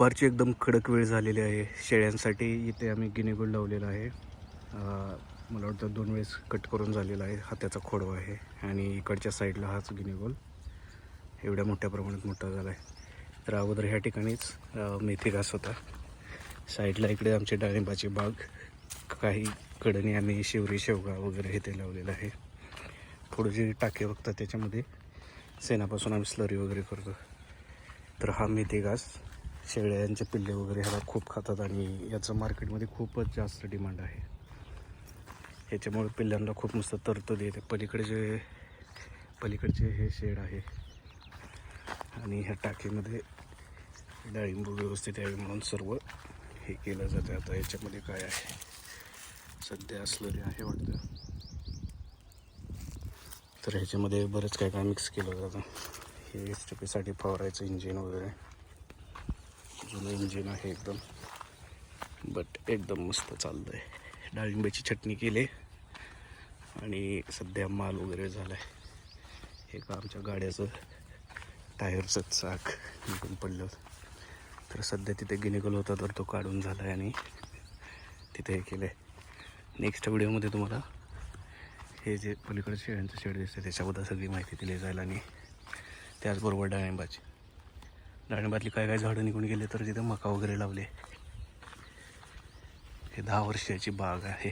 दुपारची एकदम कडक वेळ झालेली आहे शेळ्यांसाठी. इथे आम्ही गिनीगुड लावलेला आहे. मला वाटतं दोन वेळेस कट करून झालेला आहे. हा त्याचा खोडवा आहे आणि इकडच्या साईडला हाच गिनीगोल एवढ्या मोठ्या प्रमाणात मोठा झाला आहे तर अगोदर ह्या ठिकाणीच मेथी घास होता. साईडला इकडे आमची डाळिंबाची बाग. काही कडणी आम्ही शिवरी शेवगा वगैरे हे ते लावलेलं आहे. थोडं जे टाके बघतात त्याच्यामध्ये सेनापासून आम्ही स्लरी वगैरे करतो. तर हा मेथी घास. शेळ्यांचे पिल्ले वगैरे ह्याला खूप खातात आणि याचं मार्केटमध्ये खूपच जास्त डिमांड आहे. ह्याच्यामुळे पिल्ल्यांना खूप मस्त तरतुदी येते. पलीकडे जे पलीकडचे हे शेड आहे. आणि ह्या टाकीमध्ये डाळिंब व्यवस्थित यावी म्हणून सर्व हे केलं जातं. आता याच्यामध्ये काय आहे? सध्या असलेले आहे वाटतं. तर ह्याच्यामध्ये बरंच काय काय मिक्स केलं जातं. हे एस टी पीसाठी फवारायचं इंजिन वगैरे. जुनं इंजिन आहे एकदम. बट एकदम मस्त चाललं आहे डाळिंबाची चटणी केली. आणि सध्या माल वगैरे झाला आहे हे का आमच्या गाड्याचं टायरचं चाक निघून पडलं. होतं तर सध्या तिथे गिनिकल होता तर तो काढून झाला आहे आणि तिथे हे केलं आहे नेक्स्ट व्हिडिओमध्ये तुम्हाला हे जे पलीकडे शेळ्यांचं शेड दिसतं त्याच्याबद्दल सगळी माहिती दिली जाईल आणि त्याचबरोबर डाळिंबाची. डाळिंबातली काय काय झाडं निघून गेले तर तिथे मका वगैरे लावले. हे दहा वर्षाची बाग आहे.